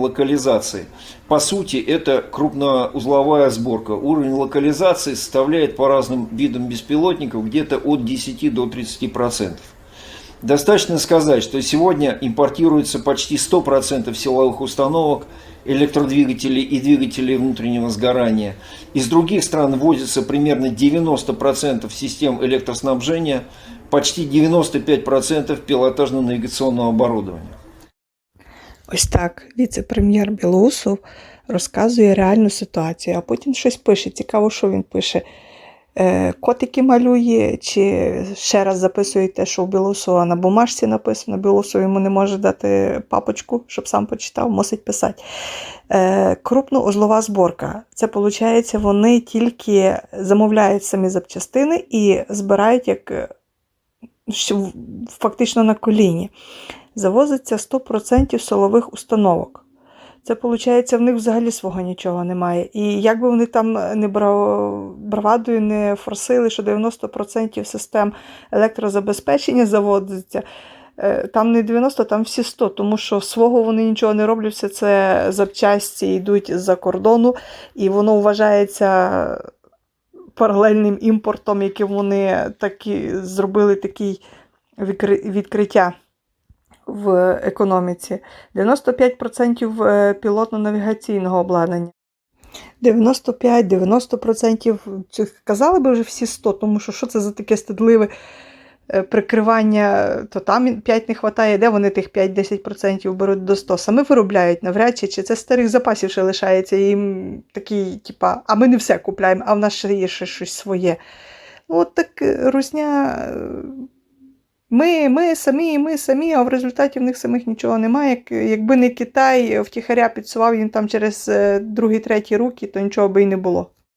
локализации. По сути, это крупноузловая сборка. Уровень локализации составляет по разным видам беспилотников где-то от 10 до 30%. Достаточно сказать, что сегодня импортируется почти 100% силовых установок, электродвигателей и двигателей внутреннего сгорания. Из других стран ввозится примерно 90% систем электроснабжения, почти 95% пилотажно-навигационного оборудования. Ось так віце-прем'єр Білоусов розказує реальну ситуацію, а потім щось пише. Цікаво, що він пише. Е, Котики малює, чи ще раз записує те, що у Білоусова на бумажці написано. Білоусов йому не може дати папочку, щоб сам почитав, мусить писати. Е, Крупноузлова зборка. Це виходить, вони тільки замовляють самі запчастини і збирають як фактично на коліні завозиться 100% силових установок. Це виходить, в них взагалі свого нічого немає. І як би вони там не бравадою не форсили, що 90% систем електрозабезпечення заводиться, е, там не 90, там всі 100, тому що свого вони нічого не роблять, все це запчасті йдуть з-за кордону, і воно вважається паралельним імпортом, яким вони такі, зробили такий відкриття в економіці, 95% е, пілотно-навігаційного обладнання. 95-90% цих казали би вже всі 100, тому що що це за таке стидливе е, прикривання, то там 5 не вистачає, де вони тих 5-10% беруть до 100. Саме виробляють навряд чи, чи це старих запасів ще лишається, їм такий, типа, а ми не все купляємо, а в нас ще є ще щось своє. От так е, русня. Е, Ми, ми самі, ми самі, а в результаті в них самих нічого немає. Як, якби не Китай втіхаря підсував їм там через е, другі, треті руки, то нічого би й не було.